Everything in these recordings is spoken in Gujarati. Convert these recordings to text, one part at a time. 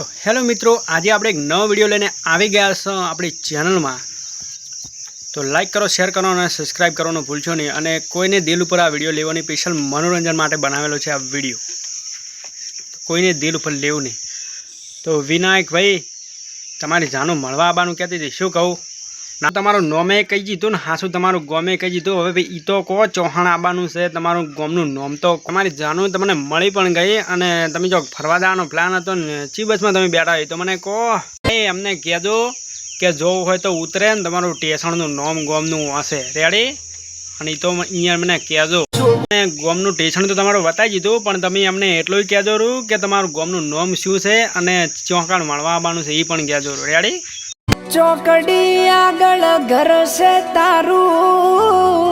તો હેલો મિત્રો, આજે આપણે એક નવો વીડિયો લઈને આવી ગયા છો આપણી ચેનલમાં. તો લાઈક કરો શેર કરો અને સબસ્ક્રાઈબ કરવાનું ભૂલશો નહીં. અને કોઈને દિલ ઉપર આ વીડિયો લેવાની સ્પેશિયલ મનોરંજન માટે બનાવેલો છે આ વીડિયો. કોઈને દિલ ઉપર લેવું નહીં. તો વિનાયક ભાઈ તમારી જાનું મળવા આવવાનું કહેતી હતી. શું કહું? ના તમારું નોમે કહી દીધું ને હાસું તમારું ગોમે કહી દીધું? હવે ભાઈ, ઈ તો કહો, ચૌહાણ આવવાનું છે, તમારું ગોમનું નોમ તો તમારી જાનું તમને મળી પણ ગઈ અને તમે જો ફરવા જવાનો પ્લાન હતો ને ચી બસમાં તમે બેઠા હોય તો મને કહો. એ અમને કહેજો કે જોવું હોય તો ઉતરે ને, તમારું ટેશણનું નોમ, ગોમનું હશે. રેડી અને તો અહીંયા મને કહેજો. અને ગોમનું ટેશન તો તમારું બતાવી દીધું, પણ તમે અમને એટલું કહેજો કે તમારું ગોમનું નોમ શું છે અને ચોંકાણ માણવા આવવાનું છે એ પણ કહેજો રેડી ચોકડી આગળ ઘર છે તારું.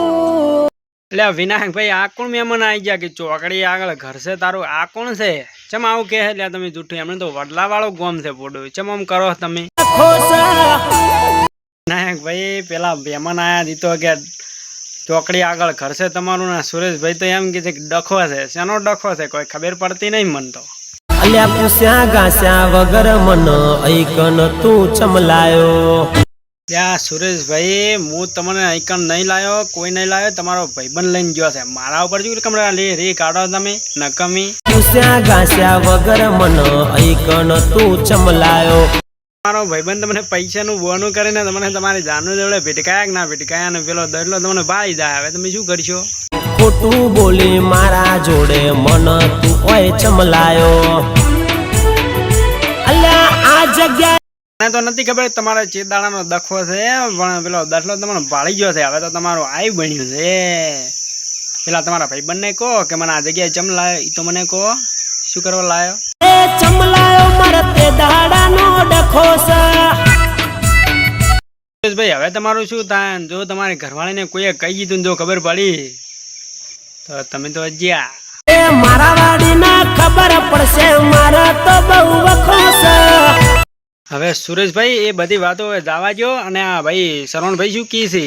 એટલે વિનાયક ભાઈ, આ કોણ મહેમાન આવી ગયા કે ચોકડી આગળ ઘર છે તારું? આ કોણ છે? ચમ આવું કહે? એટલે તમે જૂઠું એમને તો વડલા વાળો ગોમ છે પોડું. ચમ આમ કરો તમે? વિનાયક ભાઈ, પેલા મહેમાન આયા દીધો કે ચોકડી આગળ ઘર છે તમારું ના સુરેશભાઈ તો એમ કે છે કે ડખો છે. શેનો ડખો છે કોઈ ખબર પડતી નહીં મન તો. અલ્યા પૂસ્યા ગાસ્યા વગર મન ઐકન તું ચમલાયો. ત્યાં સુરેશભાઈ હું તમને આઈકન નહીં લાવ્યો કોઈ નહીં લાવ્યો તમારો ભાઈબંધ લઈને ગયો છે. મારા ઉપર શું કમરા લે રે કાઢો તમે નકમી. પૂસ્યા ગાસ્યા વગર મન ઐકન તું ચમલાયો. મારો ભાઈબંધ તમને પૈસાનું બોનું કરીને તમને તમારી જાનનું જોડે ભીટકાયા કે ના ભીટકાયા ને પેલો દરલો તમને બાળી જાય. હવે તમે શું કરશો? ખોટું બોલી મારા જોડે મન તું ઓય ચમલાયો. આ મને તો નથી ખબર તમારે ચેદાડાનો દખો છે પણ પેલો દાખલો તમારો ભાળી ગયો છે. હવે તો તમારું આઈ બન્યું છે. પેલા તમારા ભાઈબંધને કહો કે મને આ જગ્યાએ ચમ લાયો એ તો મને કહો. શું કરવા લાયો? એ ચમલાયો મારા તે દાડાનો ડખો છે. ભાઈ હવે તમારું શું થાય? જો તમારી ઘરવાળીને કોઈએ કહી દીધું જો ખબર પડી તો તમે તો જ્યાં એ મારા વાડીના ખબર પડશે મારા તો બહુ વખો છે. હવે સુરેશભાઈ એ બધી વાતો જવા દો અને આ ભાઈ શરવણભાઈ શું કી છે?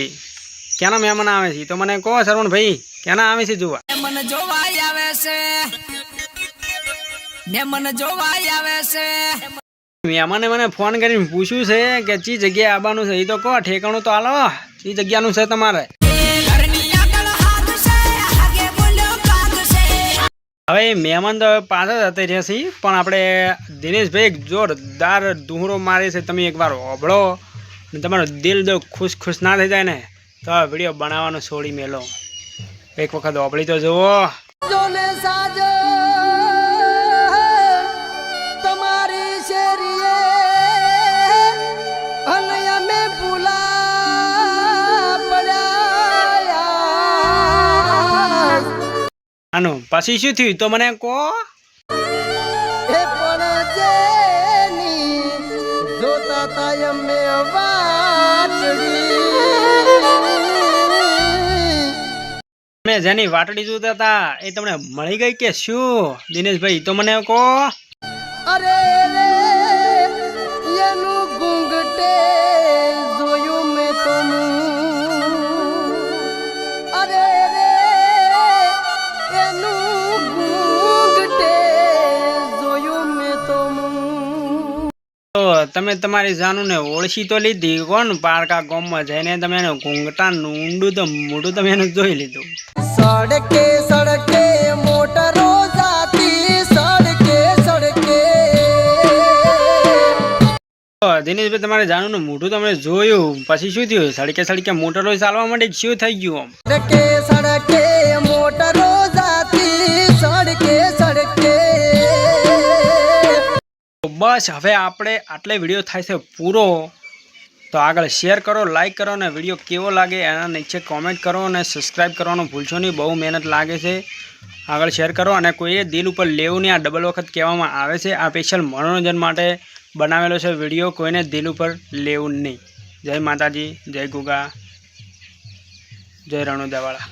ક્યાંના મહેમાન આવે છે? તો મને કહો શરવણભાઈ ક્યાંના આવે છે જોવા? મન જોવા આવે છે. ને મન જોવા આવે છે. મહેમાને મને ફોન કરીને પૂછ્યું છે કે ચી જગ્યાએ આવવાનું છે? એ તો કહો ઠેકાણું તો હાલો ચી જગ્યાનું છે તમારે? હવે મહેમાન તો પાછળ જતા રહ્યા છે પણ આપણે દિનેશભાઈ જોરદાર દુહરો મારે છે, તમે એકવાર ઓભળો અને તમારું દિલ જો ખુશ ખુશ ના થઈ જાય ને, તો આ વીડિયો બનાવવાનો છોડી મેલો. એક વખત ઓભળી તો જુઓ. આનું પછી શું થયું? તો મને કહો. તમે જેની વાટડી જોતા હતા એ તમને મળી ગઈ કે શું? દિનેશભાઈ તો મને કહો. અરે તમે તમારી જાનુને ઓળખી તો લીધી કોણ? પારકા ગામમાં જઈને તમે એને ઘૂંઘટા ઊંડું તો મોઢું તમે એને જોઈ લીધું. સડકે સડકે મોટરો જાતી સડકે સડકે. દિનેશભાઈ તમારે જાનુનું મોઢું તમે જોયું. પછી શું થયું? સડકે સડકે મોટરો ચાલવા માટે શું થઈ ગયું સડકે સડકે મોટરો જાતી સડકે સડકે. બસ, હવે આપણે આટલે વીડિયો થાય છે પૂરો. તો આગળ શેર કરો, લાઈક કરો અને વીડિયો કેવો લાગે એના નીચે કોમેન્ટ કરો અને સબસ્ક્રાઈબ કરવાનું ભૂલશો નહીં, બહુ મહેનત લાગે છે. આગળ શેર કરો અને કોઈએ દિલ ઉપર લેવું નહીં, આ ડબલ વખત કહેવામાં આવે છે. આ સ્પેશિયલ મનોરંજન માટે બનાવેલો છે વીડિયો, કોઈને દિલ ઉપર લેવું નહીં. જય માતાજી, જય ગુગા, જય રણુદાવાળા.